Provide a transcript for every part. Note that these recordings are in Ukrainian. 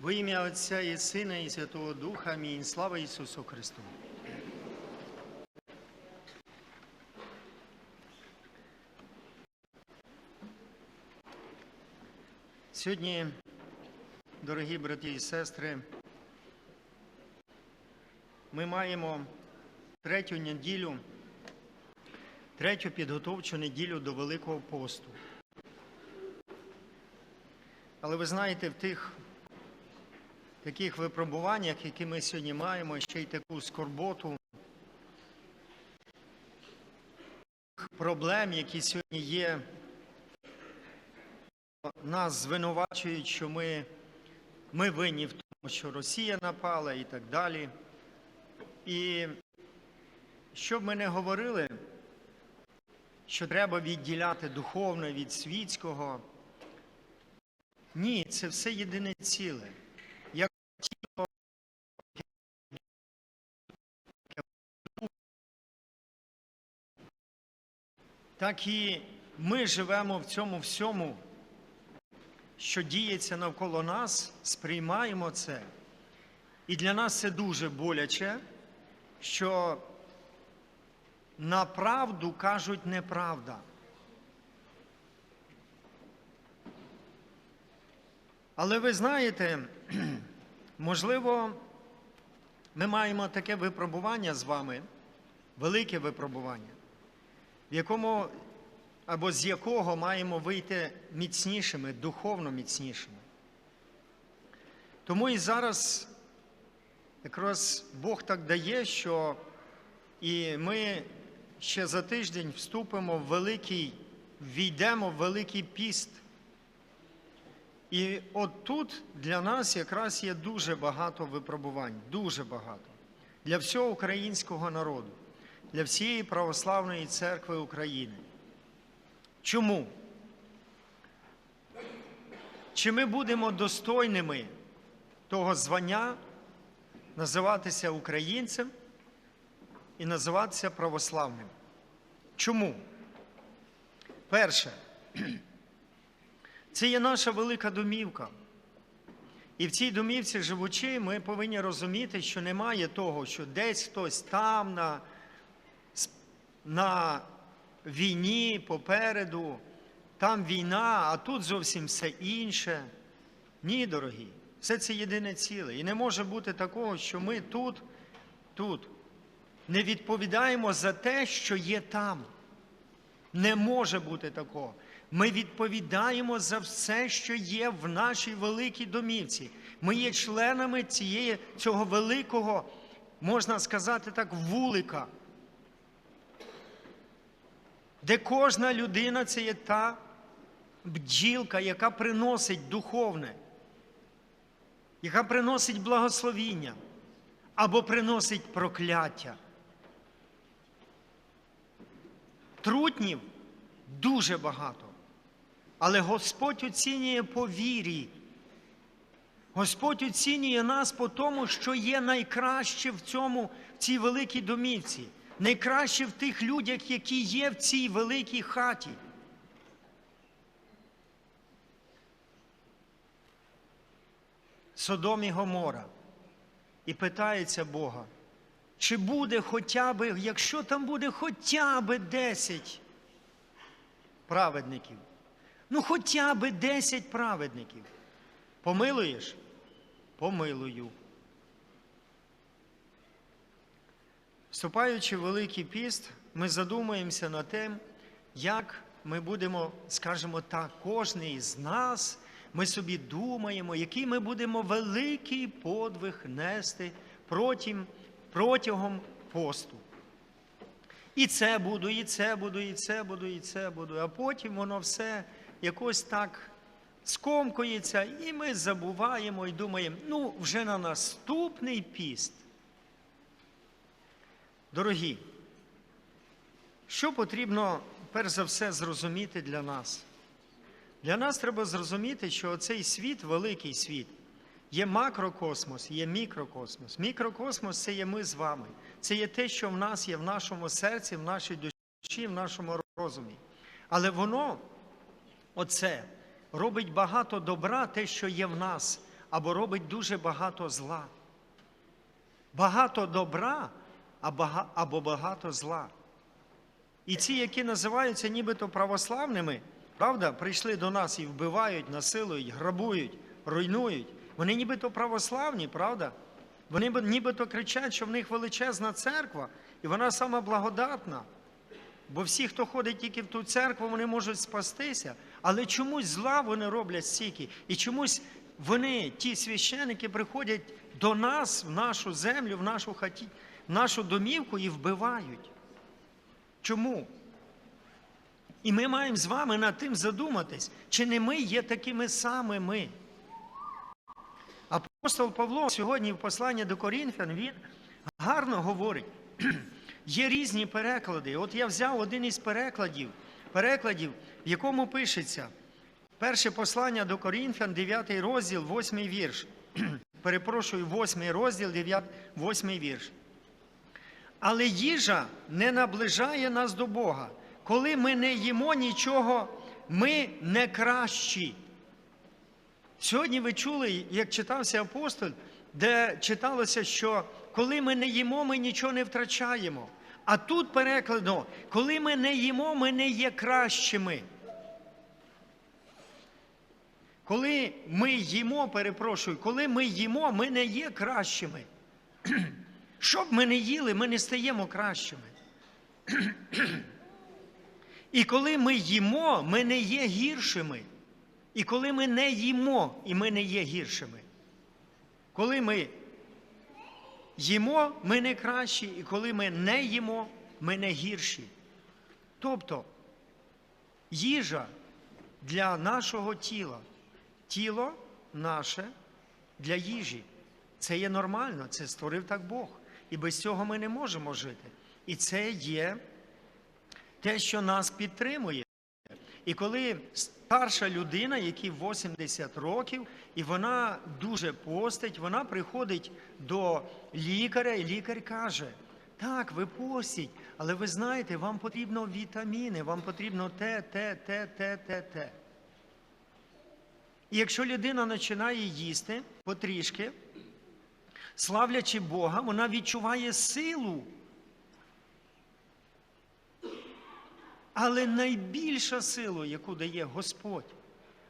Во ім'я Отця і Сина, і Святого Духа. Амінь. Слава Ісусу Христу. Сьогодні, дорогі браті і сестри, ми маємо третю неділю, третю підготовчу неділю до Великого посту. Але ви знаєте, в тих таких випробуваннях, які ми сьогодні маємо, ще й таку скорботу, проблем, які сьогодні є, нас звинувачують, що ми, ми винні в тому, що Росія напала і так далі. І що б ми не говорили, що треба відділяти духовне від світського, ні, це все єдине ціле. Так і ми живемо в цьому всьому, що діється навколо нас, сприймаємо це. І для нас це дуже боляче, що на правду кажуть неправда. Але ви знаєте, можливо, ми маємо таке випробування з вами, велике випробування, в якому або з якого маємо вийти міцнішими, духовно міцнішими. Тому і зараз якраз Бог так дає, що і ми ще за тиждень вступимо в великий, війдемо в великий піст. І от тут для нас якраз є дуже багато випробувань, дуже багато. Для всього українського народу, для всієї православної церкви України. Чому? Чи ми будемо достойними того звання називатися українцем і називатися православним? Чому? Перше. Це є наша велика домівка. І в цій домівці живучи, ми повинні розуміти, що немає того, що десь хтось там на, на війні попереду, там війна, а тут зовсім все інше. Ні, дорогі, все це єдине ціле. І не може бути такого, що ми тут, тут не відповідаємо за те, що є там. Не може бути такого. Ми відповідаємо за все, що є в нашій великій домівці. Ми є членами цієї, цього великого, можна сказати так, вулика, де кожна людина це є та бджілка, яка приносить духовне, яка приносить благословіння або приносить прокляття. Трутнів дуже багато. Але Господь оцінює по вірі. Господь оцінює нас по тому, що є найкраще в цьому, в цій великій домівці, найкраще в тих людях, які є в цій великій хаті. Содом і Гомора. І питається Бога, чи буде хоча б, якщо там буде хоча б 10 праведників, ну хоча б 10 праведників. Помилуєш? Помилую. Вступаючи в Великий піст, ми задумуємося над тим, як ми будемо, скажімо так, кожний із нас, ми собі думаємо, який ми будемо великий подвиг нести протягом, протягом посту. І це буду, і це буду, і це буду, і це буду. А потім воно все якось так скомкується, і ми забуваємо і думаємо, ну, вже на наступний піст. Дорогі, що потрібно перш за все зрозуміти для нас? Для нас треба зрозуміти, що цей світ, великий світ, є макрокосмос, є мікрокосмос. Мікрокосмос це є ми з вами. Це є те, що в нас є в нашому серці, в нашій душі, в нашому розумі. Але воно, оце, робить багато добра, те, що є в нас, або робить дуже багато зла. Багато добра або багато зла. І ці, які називаються нібито православними, правда, прийшли до нас і вбивають, насилують, грабують, руйнують. Вони нібито православні, правда? Вони нібито кричать, що в них величезна церква, і вона сама благодатна. Бо всі, хто ходить тільки в ту церкву, вони можуть спастися. Але чомусь зла вони роблять стільки. І чомусь вони, ті священики, приходять до нас, в нашу землю, в нашу хаті, нашу домівку і вбивають. Чому? І ми маємо з вами над тим задуматись, чи не ми є такими самими. Апостол Павло сьогодні в посланні до Корінфян він гарно говорить. Є різні переклади. От я взяв один із перекладів, перекладів, в якому пишеться перше послання до Корінфян, 9 розділ, 8 вірш. Перепрошую, 8 розділ, 9, 8 вірш. Але їжа не наближає нас до Бога. Коли ми не їмо нічого, ми не кращі. Сьогодні ви чули, як читався апостоль, де читалося, що коли ми не їмо, ми нічого не втрачаємо. А тут перекладено, коли ми не їмо, ми не є кращими. Коли ми їмо, перепрошую, коли ми їмо, ми не є кращими. Щоб ми не їли, ми не стаємо кращими. І коли ми їмо, ми не є гіршими. І коли ми не їмо, і ми не є гіршими. Коли ми їмо, ми не кращі, і коли ми не їмо, ми не гірші. Тобто їжа для нашого тіла, тіло наше для їжі. Це є нормально, це створив так Бог. І без цього ми не можемо жити. І це є те, що нас підтримує. І коли старша людина, якій 80 років, і вона дуже постить, вона приходить до лікаря, і лікар каже: так, ви постіть, але ви знаєте, вам потрібно вітаміни, вам потрібно те, те, те, те, те, те. І якщо людина починає їсти потрішки, славлячи Бога, вона відчуває силу. Але найбільша сила, яку дає Господь,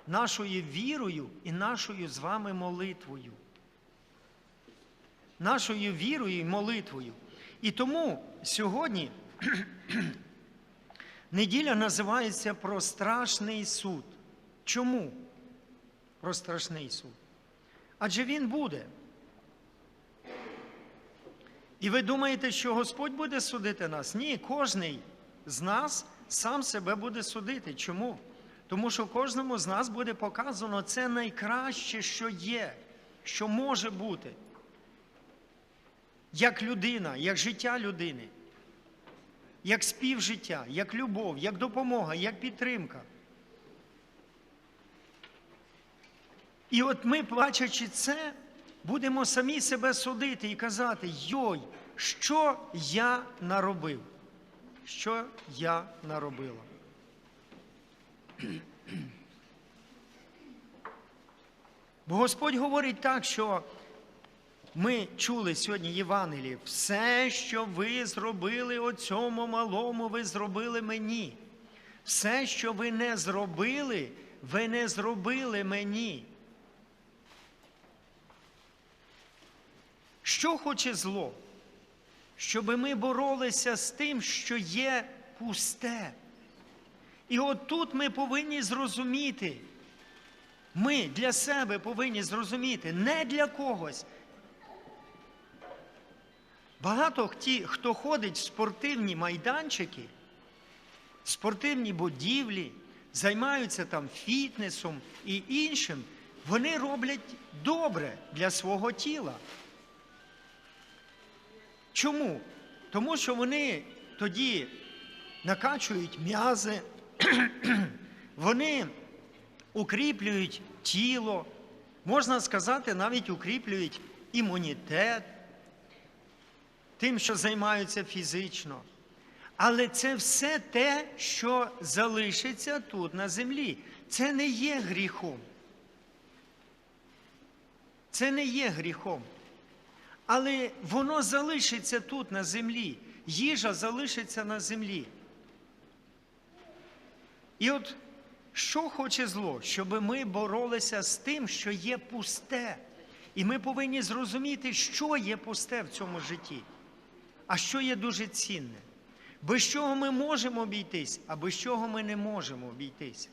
нашою вірою і нашою з вами молитвою. Нашою вірою і молитвою. І тому сьогодні неділя називається про страшний суд. Чому про страшний суд? Адже він буде. І ви думаєте, що Господь буде судити нас? Ні, кожний з нас сам себе буде судити. Чому? Тому що кожному з нас буде показано це найкраще, що є, що може бути. Як людина, як життя людини, як співжиття, як любов, як допомога, як підтримка. І от ми, бачачи це, будемо самі себе судити і казати: Йой, що я наробив? Що я наробила? Бо Господь говорить так, що ми чули сьогодні Євангеліє, все, що ви зробили оцьому малому, ви зробили мені. Все, що ви не зробили, ви не зробили мені. Що хоче зло? Щоб ми боролися з тим, що є пусте. І от тут ми повинні зрозуміти, ми для себе повинні зрозуміти, не для когось. Багато ті, хто ходить в спортивні майданчики, спортивні будівлі, займаються там фітнесом і іншим, вони роблять добре для свого тіла. Чому? Тому що вони тоді накачують м'язи, вони укріплюють тіло, можна сказати, навіть укріплюють імунітет тим, що займаються фізично. Але це все те, що залишиться тут на землі. Це не є гріхом. Це не є гріхом. Але воно залишиться тут на землі. Їжа залишиться на землі. І от що хоче зло? Щоб ми боролися з тим, що є пусте. І ми повинні зрозуміти, що є пусте в цьому житті, а що є дуже цінне. Без чого ми можемо обійтись, а без чого ми не можемо обійтися.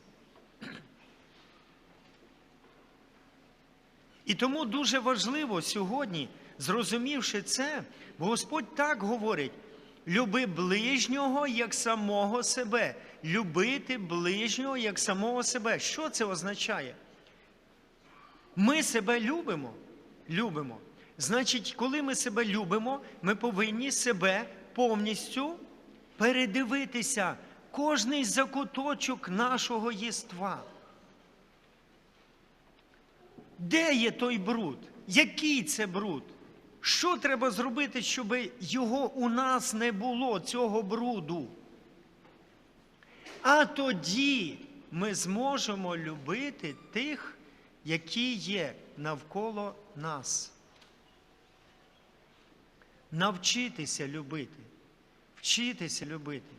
І тому дуже важливо сьогодні, зрозумівши це, Господь так говорить: люби ближнього як самого себе, любити ближнього як самого себе. Що це означає? Ми себе любимо. Любимо. Значить, коли ми себе любимо, ми повинні себе повністю передивитися кожний закуточок нашого єства. Де є той бруд? Який це бруд? Що треба зробити, щоб його у нас не було, цього бруду? А тоді ми зможемо любити тих, які є навколо нас. Навчитися любити, вчитися любити.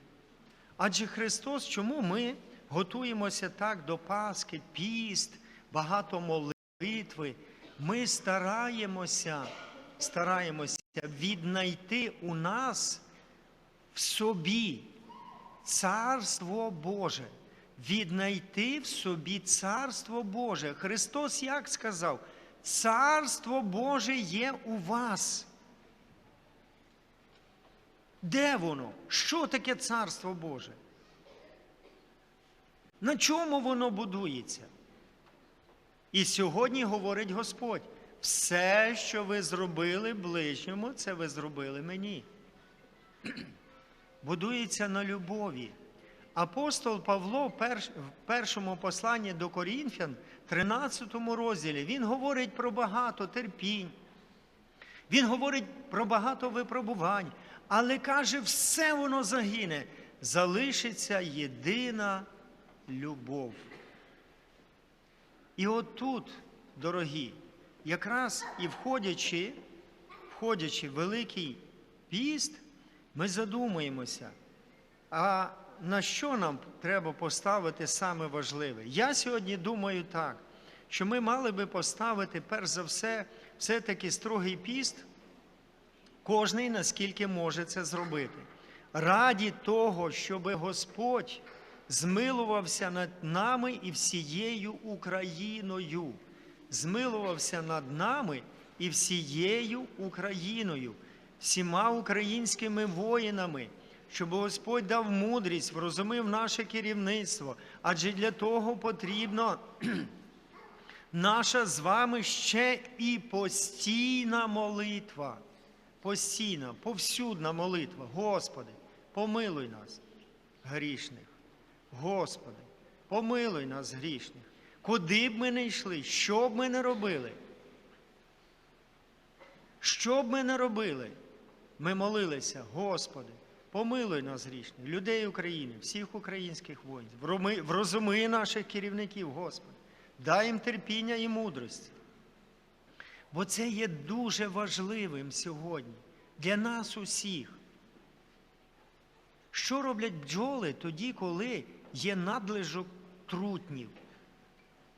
Адже Христос, чому ми готуємося так до Пасхи, піст, багато молитви, ми стараємося, стараємося віднайти у нас в собі Царство Боже. Віднайти в собі Царство Боже. Христос як сказав? Царство Боже є у вас. Де воно? Що таке Царство Боже? На чому воно будується? І сьогодні говорить Господь: все, що ви зробили ближньому, це ви зробили мені. Будується на любові. Апостол Павло в першому посланні до Корінфян, 13 розділі, він говорить про багато терпінь, він говорить про багато випробувань, але каже, все воно загине, залишиться єдина любов. І отут, дорогі, якраз і входячи, входячи в Великий піст, ми задумуємося, а на що нам треба поставити саме важливе? Я сьогодні думаю так, що ми мали би поставити, перш за все, все-таки строгий піст, кожний наскільки може це зробити. Раді того, щоб Господь змилувався над нами і всією Україною. Змилувався над нами і всією Україною, всіма українськими воїнами щоб Господь дав мудрість, врозумив наше керівництво, адже для того потрібно наша з вами ще і постійна молитва. Постійна, повсюдна молитва. Господи, помилуй нас, грішних. Господи, помилуй нас, грішних. Куди б ми не йшли, що б ми не робили? Що б ми не робили? Ми молилися, Господи, Помилуй нас грішних, людей України, всіх українських воїнів, врозуми наших керівників, Господи, дай їм терпіння і мудрості. Бо це є дуже важливим сьогодні для нас усіх. Що роблять бджоли тоді, коли є надлежок трутнів?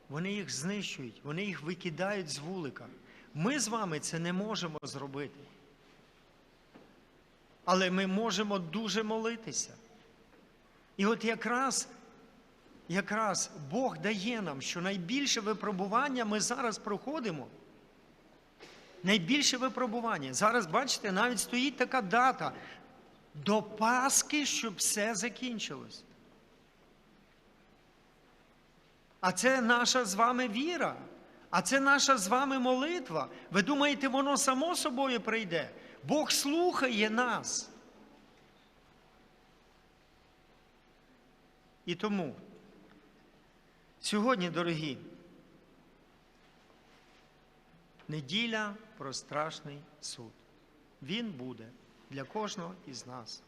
Вони їх знищують, вони їх викидають з вулика. Ми з вами це не можемо зробити але ми можемо дуже молитися. І от якраз якраз Бог дає нам, що найбільше випробування ми зараз проходимо. Найбільше випробування. Зараз, бачите, навіть стоїть така дата до Пасхи, щоб все закінчилось. А це наша з вами віра, а це наша з вами молитва. Ви думаєте, воно само собою прийде? Бог слухає нас. І тому сьогодні, дорогі, неділя про страшний суд. Він буде для кожного із нас.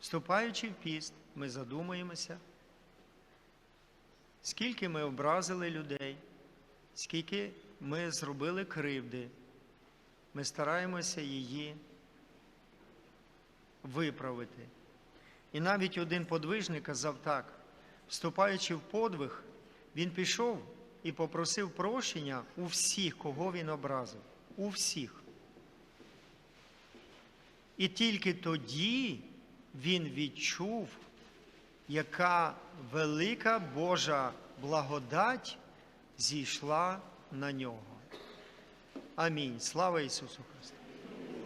Вступаючи в піст, ми задумаємося, скільки ми образили людей, скільки ми зробили кривди, ми стараємося її виправити. І навіть один подвижник казав так, вступаючи в подвиг, він пішов і попросив прощення у всіх, кого він образив. У всіх. І тільки тоді він відчув, яка велика Божа благодать зійшла на нього. Амінь. Слава Ісусу Христу!